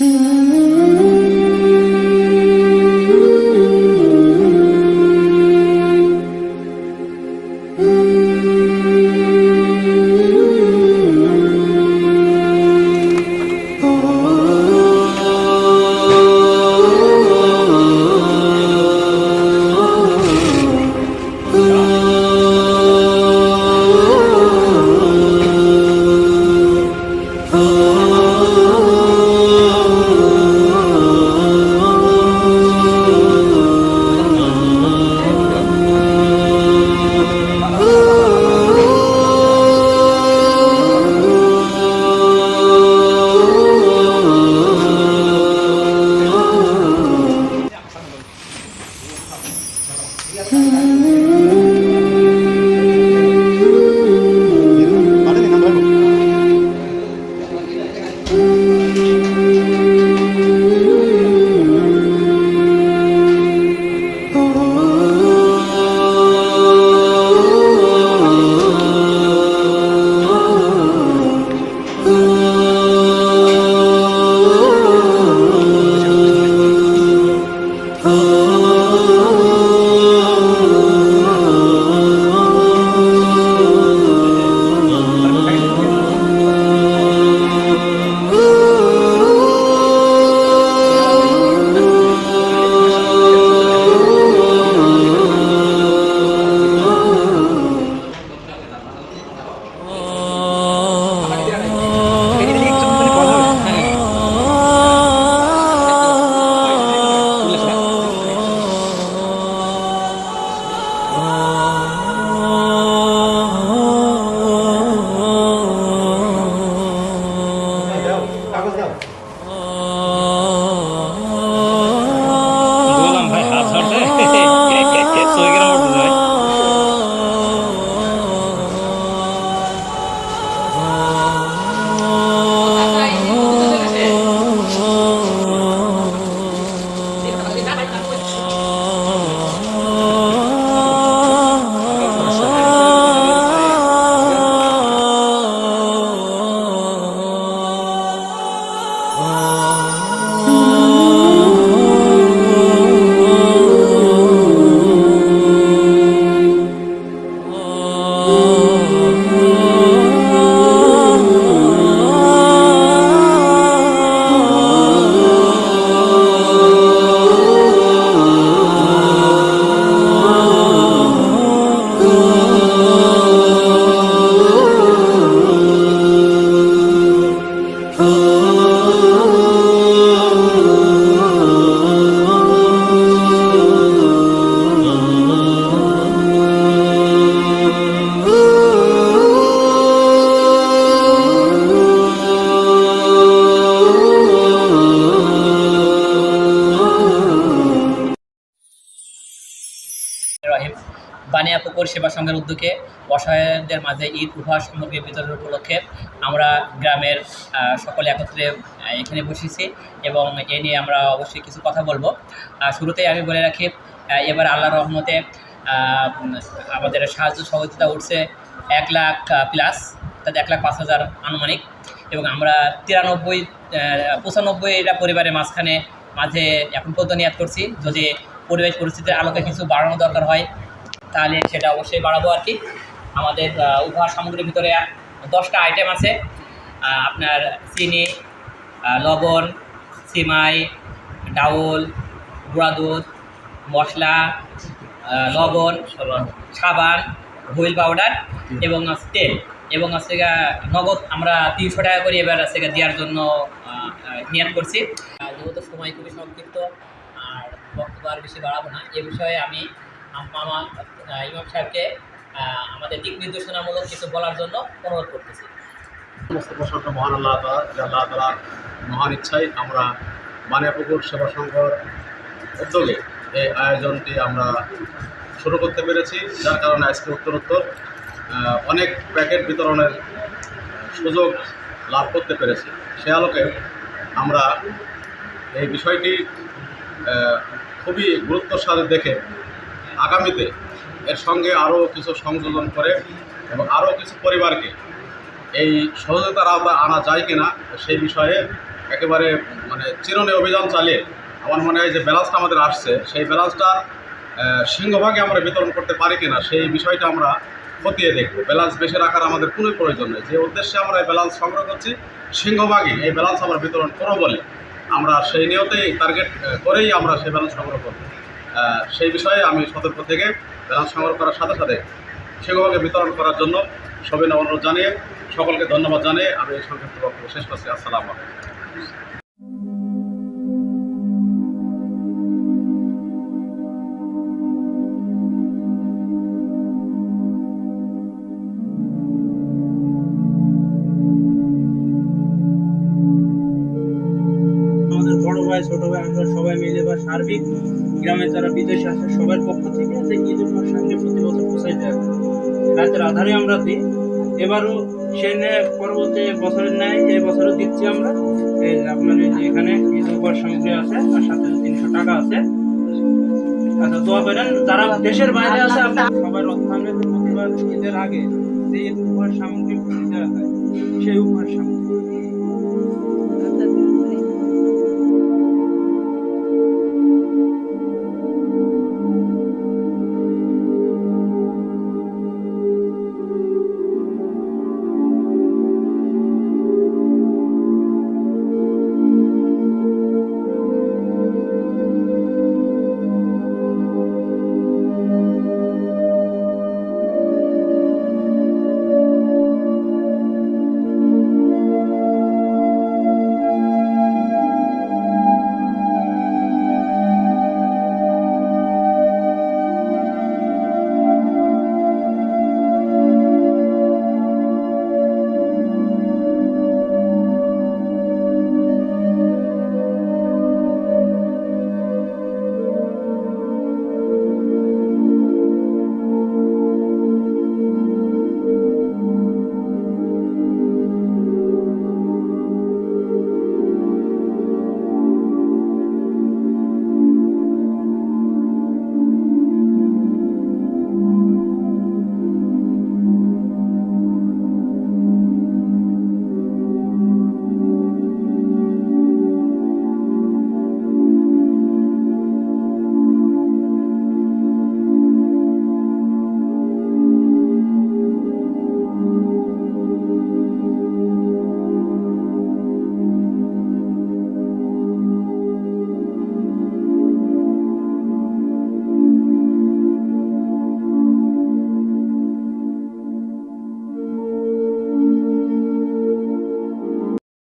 Mm-hmm. বানিয়াপুকুর সেবা সংঘের উদ্যোগে অসহায়দের মাঝে ঈদ উপহার সামগ্রী বিতরণ উপলক্ষে আমরা গ্রামের সকলে একত্রে এখানে বসেছি এবং এ নিয়ে আমরা অবশ্যই কিছু কথা বলব। শুরুতেই আমি বলে রাখি এবার আল্লাহ রহমতে আমাদের সাহায্য সহযোগিতা উঠছে এক লাখ প্লাস তাতে এক লাখ পাঁচ হাজার আনুমানিক এবং আমরা তিরানব্বই পঁচানব্বইটা পরিবারের মাঝখানে, মাঝে এখন পর্যন্ত নিয়াদ করছি। যদি পরিবেশ পরিস্থিতির আলোকে কিছু বাড়ানো দরকার হয় তাহলে সেটা অবশ্যই বাড়াবো আর কি। আমাদের উপহার সামগ্রীর ভিতরে দশটা আইটেম আছে। আপনার চিনি লবণ, সিমাই, ডাউল, গুঁড়া দুধ, মশলা লবণ, সাবান, হুইল পাউডার এবং তেল। এবং আছে নগদ আমরা তিনশো টাকা করে এবার আছে দেওয়ার জন্য নিয়াত করছি। যেহেতু সময় খুবই সংক্ষিপ্ত, আর বক্তব্য আর বেশি বাড়াবো না, এ বিষয়ে আম- আমার ইমাম সাহেবকে আমাদের দিক নির্দেশনামূলক কিছু বলার জন্য অনুরোধ করতেছি। সমস্ত মহান আল্লাহ আল্লাহ তালার মহান ইচ্ছায় আমরা বানিয়াপুকুর সেবা সংঘর উদ্যোগে এই আয়োজনটি আমরা শুরু করতে পেরেছি, যার কারণে আজকে উত্তরোত্তর অনেক প্যাকেট বিতরণের সুযোগ লাভ করতে পেরেছি। সে আলোকে আমরা এই বিষয়টি খুবই গুরুত্বর সাথে দেখে আগামীতে এর সঙ্গে আরও কিছু সংযোজন করে এবং আরও কিছু পরিবারকে এই সহযোগিতার আওতায় আনা যায় কি কিনা সেই বিষয়ে একেবারে মানে চিরনে অভিযান চালিয়ে আমার মনে হয় যে ব্যালান্সটা আমাদের আসছে, সেই ব্যালান্সটা সিংহভাগে আমরা বিতরণ করতে পারি কিনা সেই বিষয়টা আমরা খতিয়ে দেখব। ব্যালান্স বেশি রাখার আমাদের কোনো প্রয়োজন নেই। যে উদ্দেশ্যে আমরা এই ব্যালেন্স সংগ্রহ করছি, সিংহভাগই এই ব্যালেন্স আমরা বিতরণ করব বলে আমরা সেই নিয়তেই টার্গেট করেই আমরা সেই ব্যালান্স সংগ্রহ করব। সেই বিষয়ে আমি সতর্ক থেকে ব্যালান্স সংগ্রহ করার সাথে সাথে সেগুলোকে বিতরণ করার জন্য সবিনয় অনুরোধ জানিয়ে সকলকে ধন্যবাদ জানিয়ে আমি এই সংক্ষিপ্ত বক্তব্য শেষ করছি। আসসালামু আলাইকুম। ভাই ছোট ভাই, আমরা সবাই মিলে বা সার্বিক গ্রামে যারা বিদেশে আছে, সবার পক্ষ থেকে যে ঈদ উপহার সামনে প্রতি বছর পৌঁছাই দেয় রাতের আধারে আমরা দিই। এবারও সে পরবর্তী বছরের ন্যায় এই বছরও দিচ্ছি আমরা। এই যে আপনার যে এখানে ঈদ উপহার সামগ্রী আছে আর সাথে তিনশো টাকা আছে। আচ্ছা দোয়া করেন, যারা দেশের বাইরে আছে সবাই রক্ষাঙ্গের প্রতিবার ঈদের আগে যে ঈদ উপহার সামগ্রী দেওয়া হয়, সেই উপহার সামগ্রী।